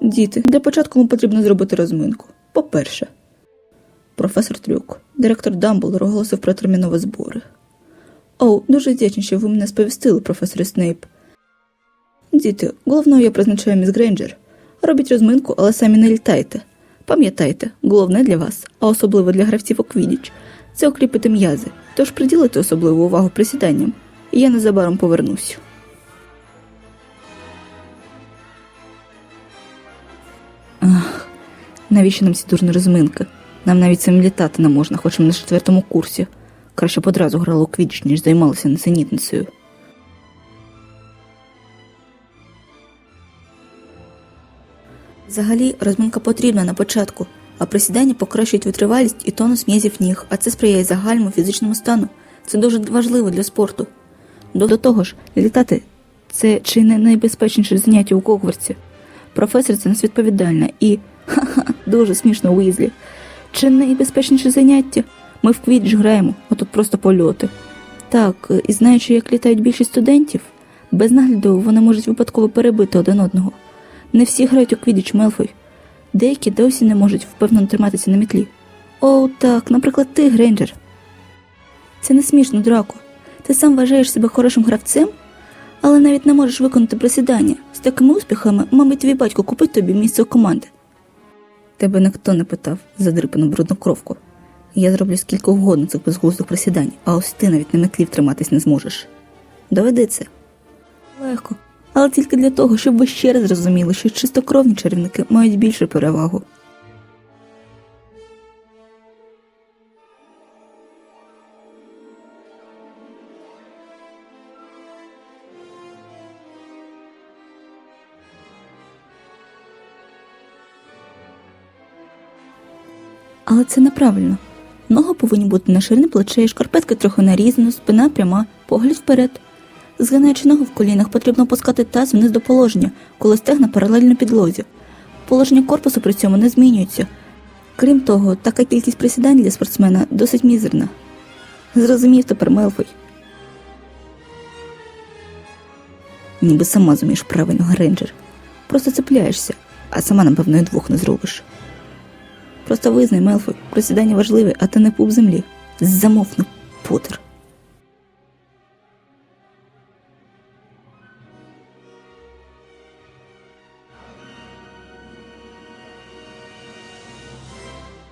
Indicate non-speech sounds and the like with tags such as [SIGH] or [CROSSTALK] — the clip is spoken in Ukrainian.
Діти, для початку вам потрібно зробити розминку. По-перше, професор Трюк, директор Дамблдор оголосив про термінові збори. Оу, дуже вдячний, що ви мене сповістили, професор Снейп. Діти, головною я призначаю міс Грейнджер. Робіть розминку, але самі не літайте. Пам'ятайте, головне для вас, а особливо для гравців у Квідіч, це окріпити м'язи, тож приділите особливу увагу присіданням, і я незабаром повернусь. Навіщо нам ці дурні розминки? Нам навіть самим літати не можна, хоч ми на четвертому курсі. Краще б одразу грали у квідіч, ніж займалися несенітницею. Взагалі, розминка потрібна на початку, а присідання покращують витривалість і тонус м'язів ніг, а це сприяє загальному фізичному стану. Це дуже важливо для спорту. До, того ж, літати це чи не найбезпечніше заняття у Гогвартсі. Професор це нас відповідальна і ха-ха, [LAUGHS] дуже смішно Уізлі. Чи найбезпечніше заняття? Ми в квідж граємо, а тут просто польоти. Так, і знаючи, як літають більшість студентів, без нагляду вони можуть випадково перебити один одного. Не всі грають у квідіч Мелфой. Деякі досі не можуть впевнено триматися на мітлі. О, так, наприклад, ти, Грейнджер. Це не смішно, Драко. Ти сам вважаєш себе хорошим гравцем, але навіть не можеш виконати присідання. З такими успіхами, мабуть, твій батько купить тобі місце у команди. Тебе ніхто не питав задрипану брудну кровку. Я зроблю скільки угодно цих безглуздих присідань, а ось ти навіть на метлів триматись не зможеш. Доведи це. Легко. Але тільки для того, щоб ви ще раз зрозуміли, що чистокровні чарівники мають більшу перевагу. Але це неправильно. Ноги повинні бути на ширині плечей, шкарпетки трохи нарізано, спина пряма, погляд вперед. Згинаючи ногу в колінах, потрібно опускати таз вниз до положення, коли стегна паралельно підлозі. Положення корпусу при цьому не змінюється. Крім того, така кількість присідань для спортсмена досить мізерна. Зрозумів тепер Мелфой. Ніби сама зумієш правильно, Грейнджер. Просто цепляєшся, а сама, напевно, і двох не зробиш. Просто визнай, Мелфой, просідання важливе, а ти не пуп землі. Замовкни, Поттер.